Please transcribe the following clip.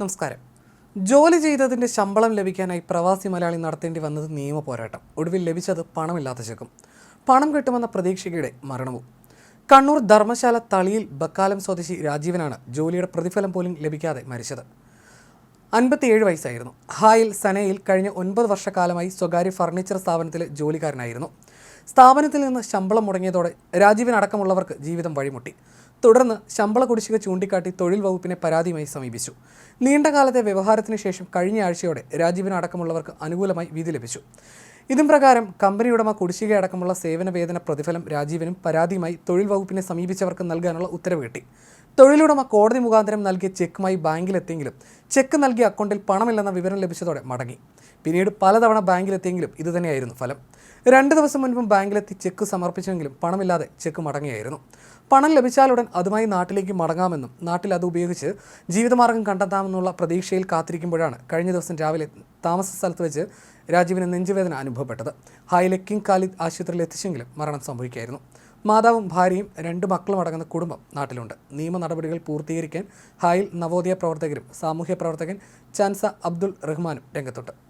നമസ്കാരം. ജോലി ചെയ്തതിന്റെ ശമ്പളം ലഭിക്കാനായി പ്രവാസി മലയാളി നടത്തേണ്ടി വന്നത് നിയമ പോരാട്ടം. ഒടുവിൽ ലഭിച്ചത് പണമില്ലാത്ത ചെക്കും. പണം കിട്ടുമെന്ന പ്രതീക്ഷയുടെ മരണവും. കണ്ണൂർ ധർമ്മശാല തളിയിൽ ബക്കാലം സ്വദേശി രാജീവനാണ് ജോലിയുടെ പ്രതിഫലം പോലും ലഭിക്കാതെ മരിച്ചത്. അൻപത്തിയേഴ് വയസ്സായിരുന്നു. ഹായിൽ സനയിൽ കഴിഞ്ഞ ഒൻപത് വർഷക്കാലമായി സ്വകാര്യ ഫർണിച്ചർ സ്ഥാപനത്തിലെ ജോലിക്കാരനായിരുന്നു. സ്ഥാപനത്തിൽ നിന്ന് ശമ്പളം മുടങ്ങിയതോടെ രാജീവിനടക്കമുള്ളവർക്ക് ജീവിതം വഴിമുട്ടി. തുടർന്ന് ശമ്പള കുടിശ്ശിക ചൂണ്ടിക്കാട്ടി തൊഴിൽ വകുപ്പിനെ പരാതിയുമായി സമീപിച്ചു. നീണ്ടകാലത്തെ വ്യവഹാരത്തിന് ശേഷം കഴിഞ്ഞ ആഴ്ചയോടെ രാജീവിനടക്കമുള്ളവർക്ക് അനുകൂലമായി വിധി ലഭിച്ചു. ഇതും പ്രകാരം കമ്പനി ഉടമ കുടിശ്ശിക അടക്കമുള്ള സേവന വേതന പ്രതിഫലം രാജീവനും പരാതിയുമായി തൊഴിൽ വകുപ്പിനെ സമീപിച്ചവർക്ക് നൽകാനുള്ള ഉത്തരവ് കിട്ടി. തൊഴിലുടമ കോടതി മുഖാന്തരം നൽകിയ ചെക്കുമായി ബാങ്കിലെത്തിയെങ്കിലും ചെക്ക് നൽകിയ അക്കൗണ്ടിൽ പണമില്ലെന്ന വിവരം ലഭിച്ചതോടെ മടങ്ങി. പിന്നീട് പലതവണ ബാങ്കിലെത്തിയെങ്കിലും ഇതുതന്നെയായിരുന്നു ഫലം. രണ്ട് ദിവസം മുൻപും ബാങ്കിലെത്തി ചെക്ക് സമർപ്പിച്ചെങ്കിലും പണമില്ലാതെ ചെക്ക് മടങ്ങിയായിരുന്നു. പണം ലഭിച്ചാലുടൻ അതുമായി നാട്ടിലേക്ക് മടങ്ങാമെന്നും നാട്ടിൽ അത് ഉപയോഗിച്ച് ജീവിതമാർഗം കണ്ടെത്താമെന്നുള്ള പ്രതീക്ഷയിൽ കാത്തിരിക്കുമ്പോഴാണ് കഴിഞ്ഞ ദിവസം രാവിലെ താമസ സ്ഥലത്ത് വെച്ച് രാജീവിന് നെഞ്ചുവേദന അനുഭവപ്പെട്ടത്. ഹായിലെ കിങ് ഖാലിദ് ആശുപത്രിയിൽ എത്തിച്ചെങ്കിലും മരണം സംഭവിക്കുകയായിരുന്നു. മാതാവും ഭാര്യയും രണ്ട് മക്കളും അടങ്ങുന്ന കുടുംബം നാട്ടിലുണ്ട്. നിയമ നടപടികൾ പൂർത്തീകരിക്കാൻ ഹായിൽ നവോദയ പ്രവർത്തകരും സാമൂഹ്യ പ്രവർത്തകൻ ചാൻസ അബ്ദുൾ റഹ്മാനും രംഗത്തുണ്ട്.